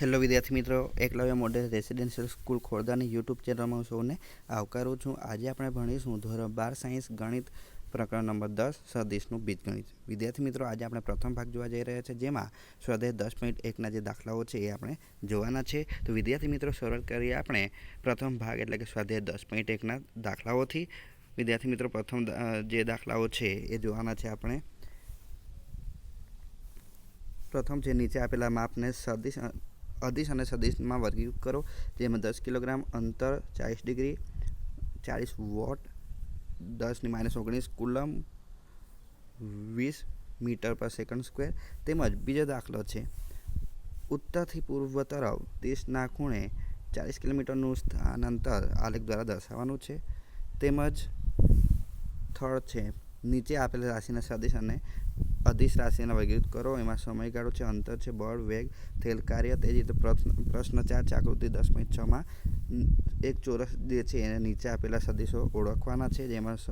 Hello વિદ્યાર્થી મિત્રો Eklavya model residential school ખોરદાની યુટ્યુબ ચેનલમાં હું સૌને આવકારું છું. આજે આપણે ભણીશું ધોરણ બાર સાયન્સ ગણિત પ્રકરણ નંબર દસ સદીશનું બીજગણિત. વિદ્યાર્થી મિત્રો, આજે આપણે પ્રથમ ભાગ જોવા જઈ રહ્યા છે, જેમાં સ્વાધ્યાય દસ પોઈન્ટ એકના જે દાખલાઓ છે એ આપણે જોવાના છે. તો વિદ્યાર્થી મિત્રો સરળ કરીએ આપણે પ્રથમ ભાગ, એટલે કે સ્વાધ્યાય દસ પોઈન્ટ એકના દાખલાઓથી. વિદ્યાર્થી મિત્રો, પ્રથમ જે દાખલાઓ છે એ જોવાના છે આપણે. પ્રથમ છે નીચે આપેલા માપને સદિશ અ, અદિશ અને સદિશમાં વર્ગીકૃત કરો જેમાં દસ કિલોગ્રામ અંતર ચાલીસ ડિગ્રી ચાળીસ વોટ દસની માઇનસ ઓગણીસ કુલમ વીસ મીટર પર સેકન્ડ સ્ક્વેર તેમજ બીજો દાખલો છે. ઉત્તરથી પૂર્વ તરફ દેશના ખૂણે ચાલીસ કિલોમીટરનું સ્થાનાંતર આલેખ દ્વારા દર્શાવવાનું છે. તેમજ થર્ડ છે નીચે આપેલ રાશિના સદિશ અને અધિશ રાશિને વર્ગીકૃત કરો, એમાં સમયગાળો છે, અંતર છે, બળ, વેગ થયેલ કાર્ય, તે જ રીતે પ્રશ્ન ચાર આકૃતિ દસ પોઈન્ટ છમાં એક ચોરસ જે છે એને નીચે આપેલા સદિશો ઓળખવાના છે, જેમાં સ-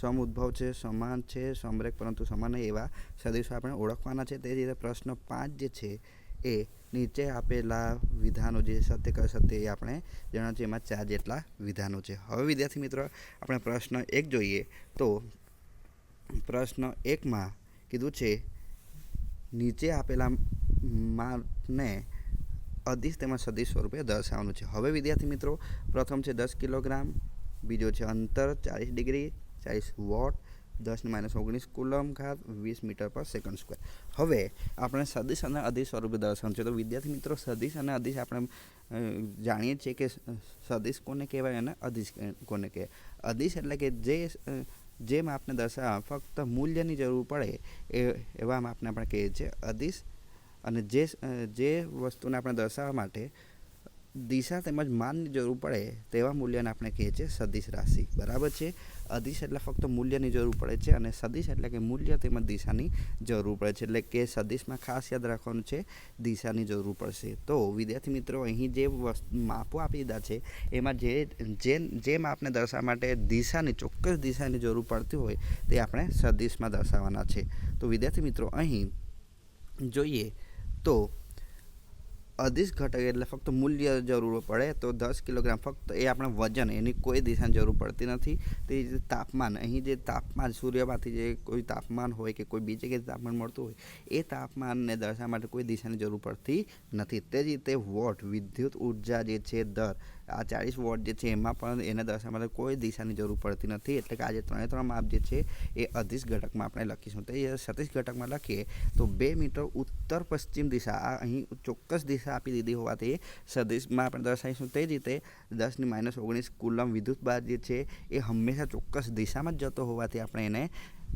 સમઉદ્ભવ છે, સમાન છે, સમરેખ, પરંતુ સમાન નહીં, એવા સદિશો આપણે ઓળખવાના છે. તે જ રીતે પ્રશ્ન પાંચ જે છે એ નીચે આપેલા વિધાનો જે સત્ય કર સત્ય એ આપણે જણાવ્યું છે એમાં ચાર જેટલા વિધાનો છે. હવે વિદ્યાર્થી મિત્રો, આપણે પ્રશ્ન એક જોઈએ તો પ્રશ્ન એકમાં કીધું છે, નીચે આપેલા માપને અધિશ તેમજ સદિશ સ્વરૂપે દર્શાવવાનું છે. હવે વિદ્યાર્થી મિત્રો, પ્રથમ છે દસ કિલોગ્રામ, બીજો છે અંતર ચાલીસ ડિગ્રી ચાલીસ વોટ, દસ માઇનસ ઓગણીસ કુલમ ઘાત વીસ મીટર પર સેકન્ડ સ્ક્વેર. હવે આપણે સદિશ અને અધિશ સ્વરૂપે દર્શાવવાનું છે. તો વિદ્યાર્થી મિત્રો, સદિશ અને અધિશ આપણે જાણીએ છીએ કે સદિશ કોને કહેવાય અને અધિશ કોને કહેવાય? અધિશ એટલે કે જે જે માપને દર્શાવવા ફક્ત મૂલ્યની જરૂર પડે એ, એવા માપને આપણે કહીએ છીએ અધિશ અને જે જે વસ્તુને આપણે દર્શાવવા માટે દિશા તેમજ માનની જરૂર પડે તેવા મૂલ્યને આપણે કહીએ છીએ સદિશ રાશિ. બરાબર છે? અધિશ એટલે ફક્ત મૂલ્યની જરૂર પડે છે અને સદિશ એટલે કે મૂલ્ય તેમજ દિશાની જરૂર પડે છે. એટલે કે સદિશમાં ખાસ યાદ રાખવાનું છે, દિશાની જરૂર પડશે. તો વિદ્યાર્થી મિત્રો, અહીં જે માપો આપી દીધા છે, એમાં જે જે જે માપને દર્શાવવા માટે દિશાની, ચોક્કસ દિશાની જરૂર પડતી હોય તે આપણે સદિશમાં દર્શાવવાના છે. તો વિદ્યાર્થી મિત્રો, અહીં જોઈએ તો અધિશ ઘટક એટલે ફક્ત મૂલ્ય જરૂર પડે તો દસ કિલોગ્રામ ફક્ત એ આપણે વજન, એની કોઈ દિશાની જરૂર પડતી નથી. તે તાપમાન, અહીં જે તાપમાન, સૂર્યમાંથી જે કોઈ તાપમાન હોય કે કોઈ બીજે કે તાપમાન મળતું હોય, એ તાપમાનને દર્શાવવા માટે કોઈ દિશાની જરૂર પડતી નથી. તે જ રીતે વોટ, વિદ્યુત ઊર્જા જે છે, દર આ ચાળીસ વોટ જે છે એમાં પણ એને દર્શાવવા માટે કોઈ દિશાની જરૂર પડતી નથી. એટલે કે આજે ત્રણે ત્રણ માપ જે છે એ અધિશ ઘટકમાં આપણે લખીશું. તો એ સતીશ ઘટકમાં લખીએ તો બે મીટર ઉત્તર પશ્ચિમ દિશા અહીં ચોક્કસ દિશા આપી દીધી હોવાથી સદિશમાં આપણે દર્શાવીશું. તે રીતે દસની માઇનસ ઓગણીસ કુલમ વિદ્યુત બાદ જે છે એ હંમેશા ચોક્કસ દિશામાં જ જતો હોવાથી આપણે એને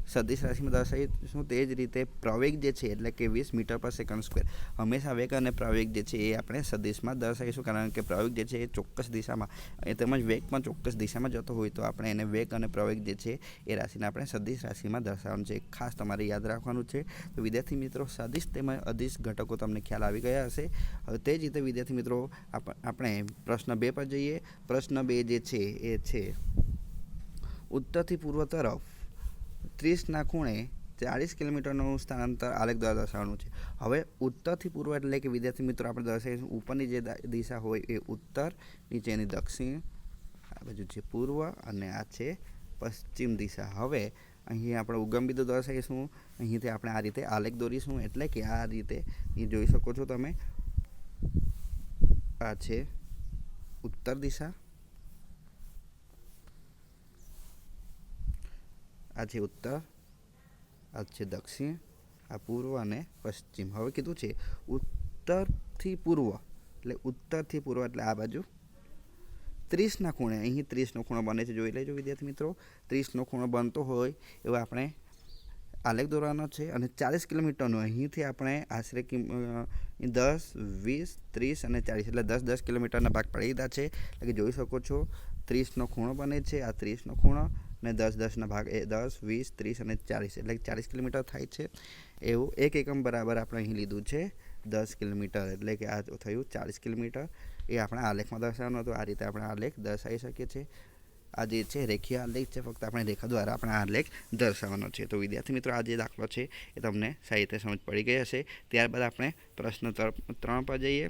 સદિશ રાશિમાં દર્શાવીશું તે જ રીતે પ્રવેગ જે છે, એટલે કે વીસ મીટર પર સેકન્ડ સ્ક્વેર હંમેશા વેગ અને પ્રવેગ જે છે, એ આપણે સદિશમાં દર્શાવીશું. કારણ કે પ્રવેગ જે છે, એ ચોક્કસ દિશામાં, એ તેમજ વેગ પણ ચોક્કસ દિશામાં જતો હોય, તો આપણે એને વેગ અને પ્રવેગ જે છે, એ રાશિને આપણે સદિશ રાશિમાં દર્શાવવાનું છે. ખાસ તમારે યાદ રાખવાનું છે. તો વિદ્યાર્થી મિત્રો, સદિશ તેમજ અદિશ ઘટકો તમને ખ્યાલ આવી ગયા હશે. હવે તે જ રીતે વિદ્યાર્થી મિત્રો આપણે પ્રશ્ન બે પર જઈએ. પ્રશ્ન બે જે છે, એ છે, ઉત્તરથી પૂર્વ તરફ ત્રીસના ખૂણે ચાળીસ કિલોમીટરનું સ્થળાંતર આલેખ દ્વારા દર્શાવવાનું છે. હવે ઉત્તરથી પૂર્વ એટલે કે વિદ્યાર્થી મિત્રો, આપણે દર્શાવીશું ઉપરની જે દિશા હોય એ ઉત્તર, નીચેની દક્ષિણ, આ બાજુ છે પૂર્વ અને આ છે પશ્ચિમ દિશા. હવે અહીં આપણે ઉગમ બિંદુ દર્શાવીશું. અહીંથી આપણે આ રીતે આલેખ દોરીશું એટલે કે આ રીતે જોઈ શકો છો તમે. આ છે ઉત્તર દિશા. આ છે ઉત્તર આ છે દક્ષિણ, આ પૂર્વ અને પશ્ચિમ. હવે કીધું છે ઉત્તરથી પૂર્વ, એટલે ઉત્તરથી પૂર્વ એટલે આ બાજુ. ત્રીસના ખૂણે, અહીં ત્રીસનો ખૂણો બને છે. જોઈ લેજો વિદ્યાર્થી મિત્રો, ત્રીસનો ખૂણો બનતો હોય એવો આપણે આલેખ દોરવાનો છે અને ચાલીસ કિલોમીટરનો. અહીંથી આપણે આશરે દસ, વીસ, ત્રીસ અને ચાલીસ, એટલે દસ દસ કિલોમીટરના ભાગ પડી દીધા છે. એટલે કે જોઈ શકો છો, ત્રીસનો ખૂણો બને છે. આ ત્રીસનો ખૂણો ને દસ દસના ભાગ, એ દસ, વીસ, ત્રીસ અને ચાલીસ. એટલે ચાલીસ કિલોમીટર થાય છે. એવું એક એકમ બરાબર આપણે અહીં લીધું છે, દસ કિલોમીટર. એટલે કે આ થયું ચાલીસ કિલોમીટર. એ આપણે આલેખમાં દર્શાવવાનું હતું. આ રીતે આપણે આલેખ દર્શાવી શકીએ છીએ. આ જે છે, રેખીય આલેખ છે, ફક્ત આપણે રેખા દ્વારા આપણે આલેખ દર્શાવવાનો છે. તો વિદ્યાર્થી મિત્રો, આ જે દાખલો છે, એ તમને સારી રીતે સમજ પડી ગઈ હશે. ત્યારબાદ આપણે પ્રશ્ન ત્રણ પર જઈએ.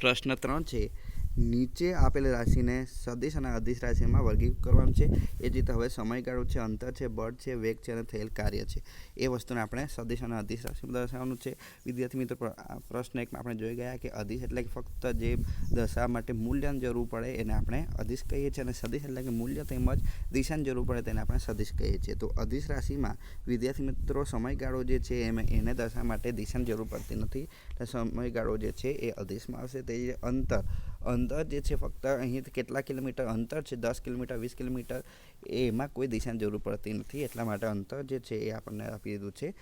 પ્રશ્ન ત્રણ છે નીચે આપેલ રાશિને સદિશ અને અધિશ રાશિમાં વર્ગીકૃત કરવાનું છે. એ રીતે હવે સમયગાળો છે, અંતર છે, બળ છે, વેગ છે અને થયેલ કાર્ય છે. એ વસ્તુને આપણે સદિશ અને અધિશ રાશિમાં દર્શાવવાનું છે. વિદ્યાર્થી મિત્રો પ્રશ્ન એકમાં આપણે જોઈ ગયા કે અધિશ એટલે કે ફક્ત જે દશા માટે મૂલ્યની જરૂર પડે એને આપણે અધિશ કહીએ છીએ અને સદિશ એટલે કે મૂલ્ય તેમજ દિશાની જરૂર પડે તેને આપણે સદિશ કહીએ છીએ. તો અધિશ રાશિમાં વિદ્યાર્થી મિત્રો, સમયગાળો જે છે એમાં, એને દશા માટે દિશાની જરૂર પડતી નથી. સમયગાળો જે છે એ અધિશમાં આવશે તે અંતર અંતર જે છે ફક્ત અહીંથી કેટલા કિલોમીટર અંતર છે? દસ કિલોમીટર, વીસ કિલોમીટર, એમાં કોઈ દિશાની જરૂર પડતી નથી. એટલા માટે અંતર જે છે એ આપણને આપી દીધું છે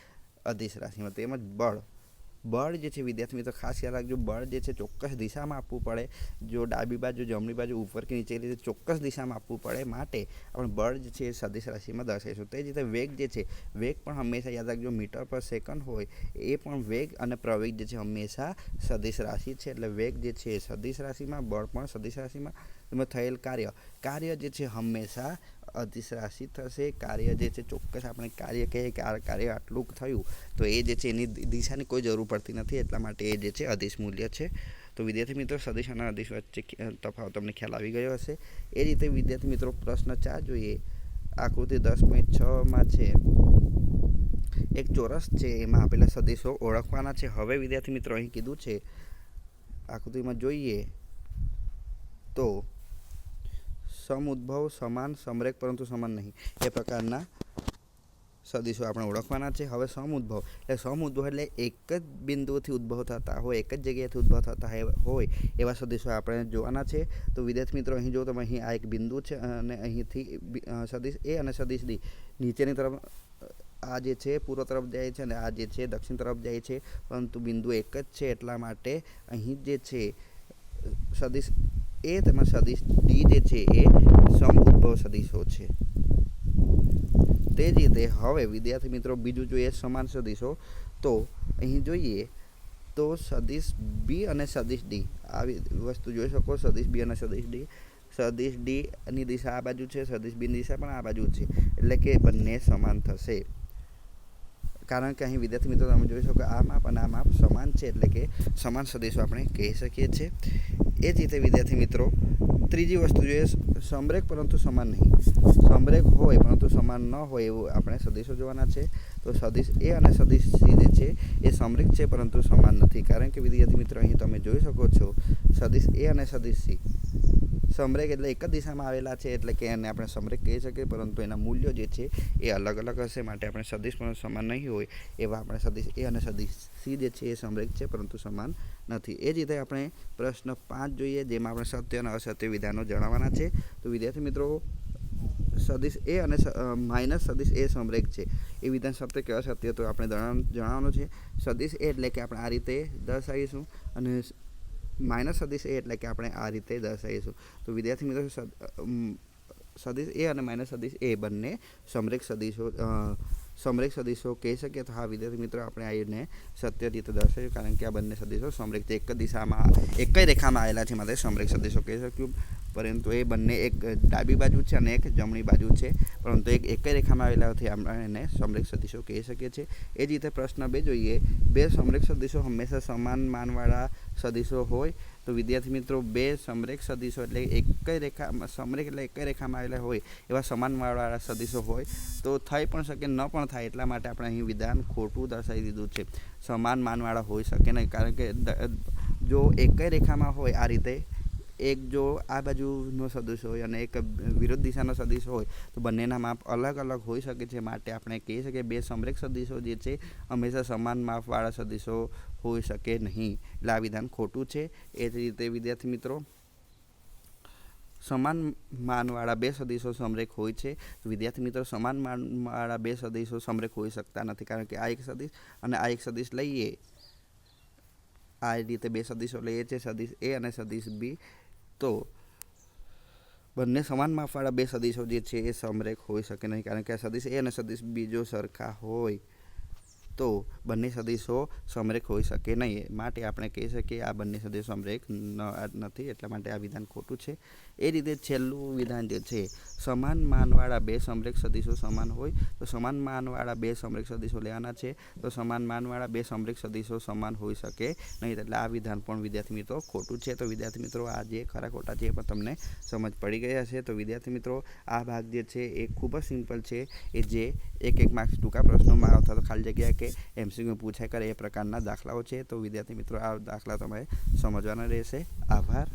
અધિશ રાશિમાં. તેમજ બળ. બળ જે છે વિદ્યાર્થી મિત્રો, ખાસ યાદ રાખજો, બળ જે છે ચોક્કસ દિશામાં આપવું પડે. જો ડાબી બાજુ, જમણી બાજુ ઉપર કે નીચે રીતે ચોક્કસ દિશામાં આપવું પડે માટે આપણે બળ જે છે એ સદિશ રાશિમાં દર્શાવીશું. તે જ રીતે વેગ જે છે, વેગ પણ હંમેશા યાદ રાખજો, મીટર પર સેકન્ડ હોય, એ પણ વેગ અને પ્રવેગ જે છે હંમેશા સદિશ રાશિ છે. એટલે વેગ જે છે એ સદિશ રાશિમાં, બળ પણ સદિશ રાશિમાં થયેલ કાર્ય. કાર્ય જે છે હંમેશા અધિશ રાશિ થશે, કાર્ય જે છે ચોક્કસ આપણે કાર્ય કહીએ કે આ કાર્ય આટલું થયું, તો એ જે છે એની દિશાની કોઈ જરૂર પડતી નથી, એટલા માટે એ જે છે અધિશ મૂલ્ય છે. તો વિદ્યાર્થી મિત્રો, સદિશ અને અધિશ વચ્ચે તફાવત તમને ખ્યાલ આવી ગયો હશે. એ રીતે વિદ્યાર્થી મિત્રો, પ્રશ્ન ચાર જોઈએ. આકૃતિ દસ પોઈન્ટ છમાં છે. એક ચોરસ છે, એમાં આપેલા સદિશો ઓળખવાના છે. હવે વિદ્યાર્થી મિત્રો અહીં કીધું છે. આકૃતિમાં જોઈએ તો સમઉદ્ભવ સમાન સમરેખ પરંતુ સમાન નહીં. એ પ્રકારના સદિશો આપણે ઓળખવાના છે. હવે સમઉદ્ભવ એટલે સમઉદ્ભવ એટલે એક જ બિંદુથી ઉદ્ભવ થતા હોય, એક જ જગ્યાએથી ઉદ્ભવ થતા હોય, એવા સદિશો આપણે જોવાના છે. તો વિદ્યાર્થી મિત્રો, અહીં જો તમે અહીં આ એક બિંદુ છે અને અહીંથી સદિશ એ અને સદિશ ડી. નીચેની તરફ આ જે છે, પૂર્વ તરફ જાય છે અને આ જે છે, દક્ષિણ તરફ જાય છે. પરંતુ બિંદુ એક જ છે એટલા માટે અહીં જે છે, સદિશ એ તેમાં સદિશ ડી જે છે એ સમઉદ્ભવ સદિશો છે. તે જ રીતે હવે વિદ્યાર્થી મિત્રો બીજું જોઈએ સમાન સદિશો. તો અહીં જોઈએ તો સદિશ બી અને સદિશ ડી. આવી વસ્તુ જોઈ શકો, સદિશ બી અને સદિશ ડી. સદિશ ડીની દિશા આ બાજુ છે, સદિશ બીની દિશા પણ આ બાજુ છે. એટલે કે બંને સમાન થશે. કારણ કે અહીં વિદ્યાર્થી મિત્રો તમે જોઈ શકો આ માપ અને આ માપ સમાન છે એટલે કે સમાન સદિશો આપણે કહી શકીએ છીએ. એ જ રીતે વિદ્યાર્થી મિત્રો, ત્રીજી વસ્તુ જોઈએ, સમરેખ પરંતુ સમાન નહીં. સમરેક હોય પરંતુ સમાન ન હોય એવું આપણે સદિશો જોવાના છે. તો સદિશ એ અને સદિશ સી જે છે, એ સમરેખ છે પરંતુ સમાન નથી. કારણ કે વિદ્યાર્થી મિત્રો, અહીં તમે જોઈ શકો છો, સદિશ એ અને સદિશ સી. સમરેખ એટલે એક જ દિશામાં આવેલા છે, એટલે કે એને આપણે સમરેખ કહી શકીએ, પરંતુ એના મૂલ્યો જે છે એ અલગ અલગ હશે, માટે આપણે સદિશ પણ સમાન નહીં હોય, એવા આપણે સદિશ એ અને સદિશ સી જે છે એ સમરેખ છે, પરંતુ સમાન નથી. એ જ રીતે આપણે પ્રશ્ન પાંચ જોઈએ, જેમાં આપણે સત્ય અને અસત્ય વિધાનો જણાવવાના છે. તો વિદ્યાર્થી મિત્રો, સદિશ એ અને માઇનસ સદિશ એ સમરેખ છે. એ વિધાન સત્ય કે અસત્ય તો આપણે જણાવ- જણાવવાનું છે. સદિશ એ એટલે કે આપણે આ રીતે દર્શાવીશું અને માઇનસ સદિશ એ એટલે કે આપણે આ રીતે દર્શાવીશું. તો વિદ્યાર્થી મિત્રો સદીશ એ અને માઇનસ સદિશ એ બંને સમરેક સદિશો સમરેક સદિશો કહી શકીએ તો હા, વિદ્યાર્થી મિત્રો, આપણે આ એને સત્ય રીતે દર્શાવ્યું કારણ કે આ બંને સદિશો સમરેખ છે એક જ દિશામાં, એક જ રેખામાં આવેલા છે. માટે સમરેક સદિશો કહી શક્યું પરંતુ એ બંને એક ડાબી બાજુ છે અને એક જમણી બાજુ છે. પરંતુ એક એક રેખામાં આવેલા હોવાથી આપણે એને સમરેખ સદિશો કહી શકીએ છીએ. એ જ રીતે પ્રશ્ન બે જોઈએ. બે સમરેખ સદિશો હંમેશા સમાન માનવાળા સદિશો હોય. તો વિદ્યાર્થી મિત્રો, બે સમરેખ સદિશો એટલે એક જ રેખા, સમરેખ એટલે એક રેખામાં આવેલા હોય એવા સમાન માનવાળા સદિશો હોય તો થઈ પણ શકે, ન પણ થાય એટલા માટે આપણે અહીં વિધાન ખોટું દર્શાવી દીધું છે. સમાન માનવાળા હોઈ શકે નહીં. કારણ કે જો એક જ રેખામાં હોય આ રીતે એક જો આ બાજુનો સદિશ હોય અને એક વિરુદ્ધ દિશાનો સદિશ હોય, તો બંનેના માપ અલગ અલગ હોઈ શકે છે. માટે આપણે કહી શકીએ બે સમરેખ સદિશો જે છે, હંમેશા સમાન માપવાળા સદિશો હોઈ શકે નહીં. એટલે આ વિધાન ખોટું છે. એ જ રીતે વિદ્યાર્થી મિત્રો, સમાન માનવાળા બે સદિશો સમરેખ હોય છે. વિદ્યાર્થી મિત્રો, સમાન માનવાળા બે સદીશો સમરેખ હોઈ શકતા નથી. કારણ કે આ એક સદિશ અને આ એક સદિશ લઈએ. આ રીતે બે સદિશો લઈએ છીએ. સદિશ એ અને સદીશ બી. તો બંને સમાન માપવાળા બે સદિશો જે છે એ સમરેખ હોઈ શકે નહીં, કારણ કે આ સદિશ એ અને સદિશ બીજો સરખા હોય. તો બંને સદીશો સમરેખ હોઈ શકે નહીં. માટે આપણે કહી શકીએ આ બંને સદીશો સમરેખ નથી. એટલા માટે આ વિધાન ખોટું છે. એ રીતે છેલ્લું વિધાન જે છે, સમાન માનવાળા બે સમરેખ સદીશો સમાન હોય તો સમાન માનવાળા બે સમરેખ સદીશો લેવાના છે. તો સમાન માનવાળા બે સમરેખ સદીશો સમાન હોઈ શકે નહીં. એટલે આ વિધાન પણ વિદ્યાર્થી મિત્રો ખોટું છે. તો વિદ્યાર્થી મિત્રો, આ જે ખરા ખોટા છે એ પણ તમને સમજ પડી ગયા છે તો વિદ્યાર્થી મિત્રો, આ ભાગ જે છે એ ખૂબ જ સિમ્પલ છે. એ જે એક એક માર્ક્સ ટૂંકા પ્રશ્નોમાં આવતા તો ખાલી જગ્યા કે એમસીક્યુ પૂછાય કરે એ પ્રકારના દાખલાઓ છે. તો વિદ્યાર્થી મિત્રો, આ દાખલા તમારે સમજવાના રહેશે. આભાર.